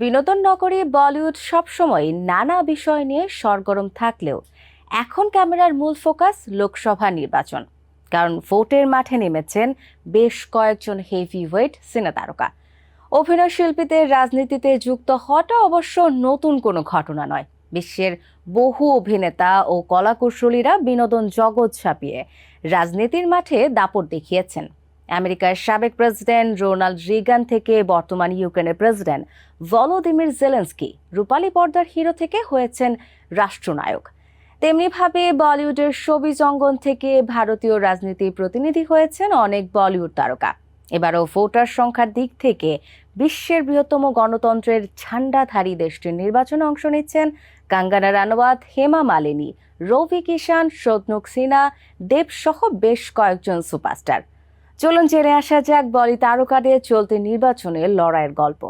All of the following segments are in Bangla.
বিনোদন নগরী বলিউড সবসময় নানা বিষয় নিয়ে সরগরম থাকলেও এখন ক্যামেরার মূল ফোকাস লোকসভা নির্বাচন। কারণ ভোটের মাঠে নেমেছেন বেশ কয়েকজন হেভি ওয়েট সিনে তারকা অভিনয় শিল্পীদের রাজনীতিতে যুক্ত হওয়াটা অবশ্য নতুন কোনো ঘটনা নয়। বিশ্বের বহু অভিনেতা ও কলাকুশলীরা বিনোদন জগৎ ছাপিয়ে রাজনীতির মাঠে দাপট দেখিয়েছেন। আমেরিকার সাবেক প্রেসিডেন্ট রোনাল্ড রিগান থেকে বর্তমান ইউক্রেনের প্রেসিডেন্ট ভলোদিমির জেলেন্সকি রূপালী পর্দার হিরো থেকে হয়েছেন রাষ্ট্রনায়ক। তেমনিভাবে বলিউডের ছবি জঙ্গন থেকে ভারতীয় রাজনীতির প্রতিনিধি হয়েছেন অনেক বলিউড তারকা। এবারও ভোটার সংখ্যার দিক থেকে বিশ্বের বৃহত্তম গণতন্ত্রের ঝান্ডাধারী দেশটির নির্বাচনে অংশ নিচ্ছেন কাঙ্গানা রানওয়াত, হেমা মালিনী, রবি কিষান শোধনুক সিনহা দেব সহ বেশ কয়েকজন সুপারস্টার। চলুন জেনে আসা যাক বলি তারকাদের চলতি নির্বাচনের লড়াইয়ের গল্প।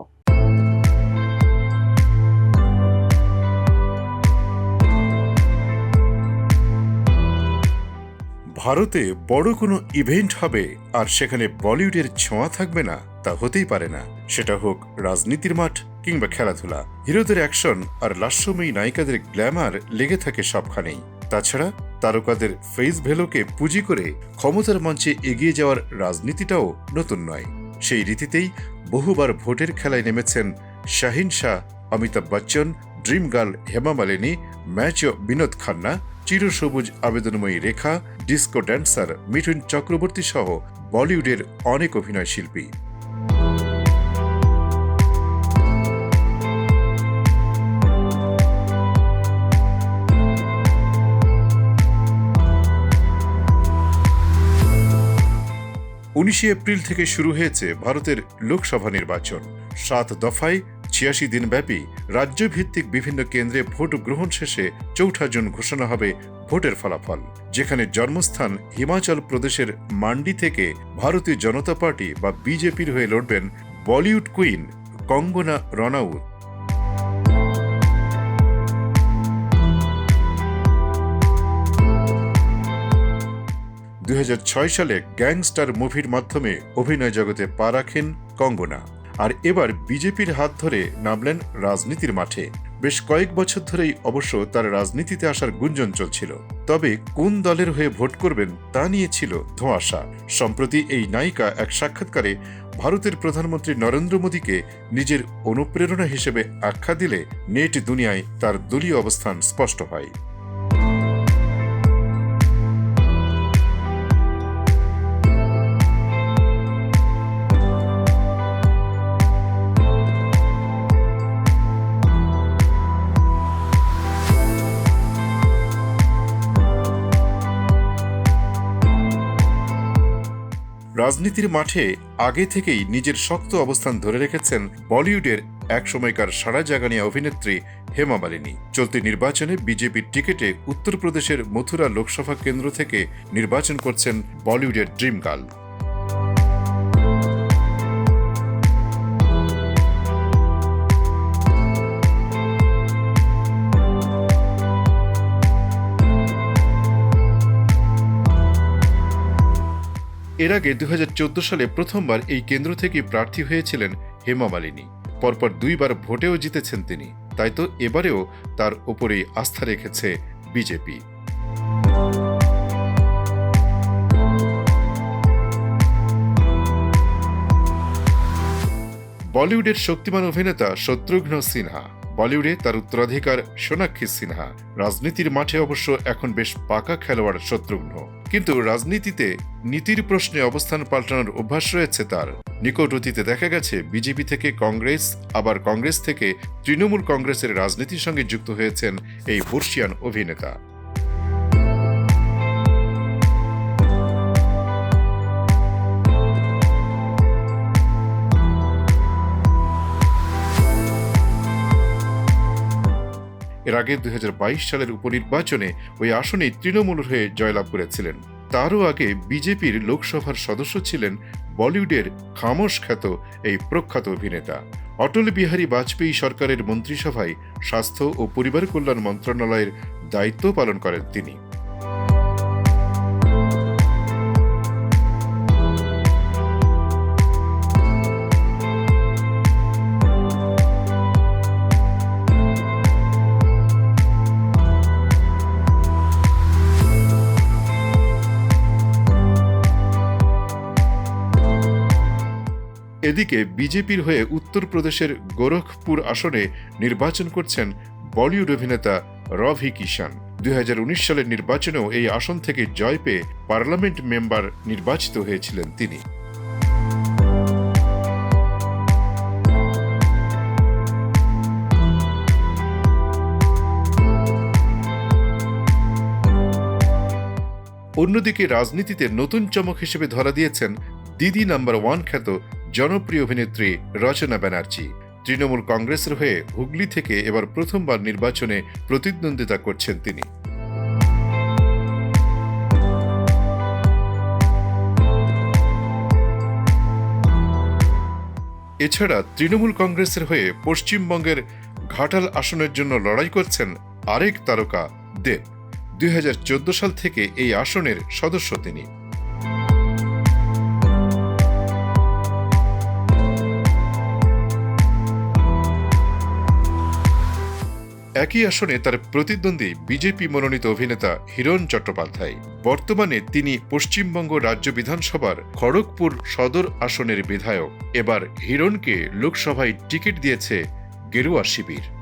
ভারতে বড় কোনো ইভেন্ট হবে আর সেখানে বলিউডের ছোঁয়া থাকবে না, তা হতেই পারে না। সেটা হোক রাজনীতির মাঠ কিংবা খেলাধুলা। হিরোদের অ্যাকশন আর লাস্যময়ী নায়িকাদের গ্ল্যামার লেগে থাকে সবখানেই। তাছাড়া তারকাদের ফেস ভ্যালুকে পুঁজি করে ক্ষমতার মঞ্চে এগিয়ে যাওয়ার রাজনীতিটাও নতুন নয়। সেই রীতিতেই বহুবার ভোটের খেলায় নেমেছেন শাহিন শাহ, অমিতাভ বচ্চন, ড্রিম গার্ল হেমা মালিনী ম্যাচ বিনোদ খান্না, চিরসবুজ আবেদনময়ী রেখা, ডিস্কো ড্যান্সার মিঠুন চক্রবর্তী সহ বলিউডের অনেক অভিনয় শিল্পী উনিশে এপ্রিল থেকে শুরু হয়েছে ভারতের লোকসভা নির্বাচন। সাত দফায় ছিয়াশি দিনব্যাপী রাজ্যভিত্তিক বিভিন্ন কেন্দ্রে ভোট গ্রহণ শেষে চৌঠা জুন ঘোষণা হবে ভোটের ফলাফল, যেখানে জন্মস্থান হিমাচল প্রদেশের মান্ডি থেকে ভারতীয় জনতা পার্টি বা বিজেপির হয়ে লড়বেন বলিউড কুইন কঙ্গনা রনাউত দুই হাজার ছয় সালে গ্যাংস্টার মুভির মাধ্যমে অভিনয় জগতে পা রাখেন কঙ্গনা। আর এবার বিজেপির হাত ধরে নামলেন রাজনীতির মাঠে। বেশ কয়েক বছর ধরেই অবশ্য তার রাজনীতিতে আসার গুঞ্জন চলছিল। তবে কোন দলের হয়ে ভোট করবেন তা নিয়ে ছিল ধোঁয়াশা। সম্প্রতি এই নায়িকা এক সাক্ষাৎকারে ভারতের প্রধানমন্ত্রী নরেন্দ্র মোদীকে নিজের অনুপ্রেরণা হিসেবে আখ্যা দিলে নেট দুনিয়ায় তার দলীয় অবস্থান স্পষ্ট হয়। রাজনীতির মাঠে আগে থেকেই নিজের শক্ত অবস্থান ধরে রেখেছেন বলিউডের এক সময়কার সারা জাগানিয়া অভিনেত্রী হেমা মালিনী। চলতি নির্বাচনে বিজেপির টিকিটে উত্তরপ্রদেশের মথুরা লোকসভা কেন্দ্র থেকে নির্বাচন করছেন বলিউডের ড্রিম গার্ল এর আগে দুই হাজার চোদ্দ সালে প্রথমবার এই কেন্দ্র থেকে প্রার্থী হয়েছিলেন হেমা মালিনী। পরপর দুইবার ভোটেও জিতেছেন তিনি। তাই তো এবারেও তার ওপরেই আস্থা রেখেছে বিজেপি। বলিউডের শক্তিমান অভিনেতা শত্রুঘ্ন সিনহা। বলিউডে তার উত্তরাধিকার সোনাক্ষী সিনহা। রাজনীতির মাঠে অবশ্য এখন বেশ পাকা খেলোয়াড় শত্রুঘ্ন। কিন্তু রাজনীতিতে নীতির প্রশ্নে অবস্থান পাল্টানোর অভ্যাস রয়েছে তার। নিকট অতীতে দেখা গেছে, বিজেপি থেকে কংগ্রেস, আবার কংগ্রেস থেকে তৃণমূল কংগ্রেসের রাজনীতির সঙ্গে যুক্ত হয়েছেন এই বর্ষিয়ান অভিনেতা। এর আগে দুই হাজার বাইশ সালের উপনির্বাচনে ওই আসনে তৃণমূল হয়ে জয়লাভ করেছিলেন। তারও আগে বিজেপির লোকসভার সদস্য ছিলেন বলিউডের খামোশ খ্যাত এই প্রখ্যাত অভিনেতা। অটল বিহারী বাজপেয়ী সরকারের মন্ত্রিসভায় স্বাস্থ্য ও পরিবার কল্যাণ মন্ত্রণালয়ের দায়িত্ব পালন করেন তিনি। এদিকে বিজেপির হয়ে উত্তরপ্রদেশের গোরখপুর আসনে নির্বাচন করছেন বলিউড অভিনেতা রভি কিষান দুই হাজার উনিশ সালের নির্বাচনেও এই আসন থেকে জয় পেয়ে পার্লামেন্ট মেম্বার নির্বাচিত হয়েছিলেন তিনি। অন্যদিকে রাজনীতিতে নতুন চমক হিসেবে ধরা দিয়েছেন দিদি নাম্বার ওয়ান খ্যাত জনপ্রিয় অভিনেত্রী রচনা ব্যানার্জি। তৃণমূল কংগ্রেসের হয়ে হুগলি থেকে এবার প্রথমবার নির্বাচনে প্রতিদ্বন্দ্বিতা করছেন তিনি। এছাড়া তৃণমূল কংগ্রেসের হয়ে পশ্চিমবঙ্গের ঘাটাল আসনের জন্য লড়াই করছেন আরেক তারকা দেব। দুই হাজার চোদ্দ সাল থেকে এই আসনের সদস্য তিনি। একই আসনে তার প্রতিদ্বন্দ্বী বিজেপি মনোনীত অভিনেতা হিরণ চট্টোপাধ্যায়। বর্তমানে তিনি পশ্চিমবঙ্গ রাজ্য বিধানসভার খড়গপুর সদর আসনের বিধায়ক। এবার হিরণকে লোকসভায় টিকিট দিয়েছে গেরুয়া শিবির।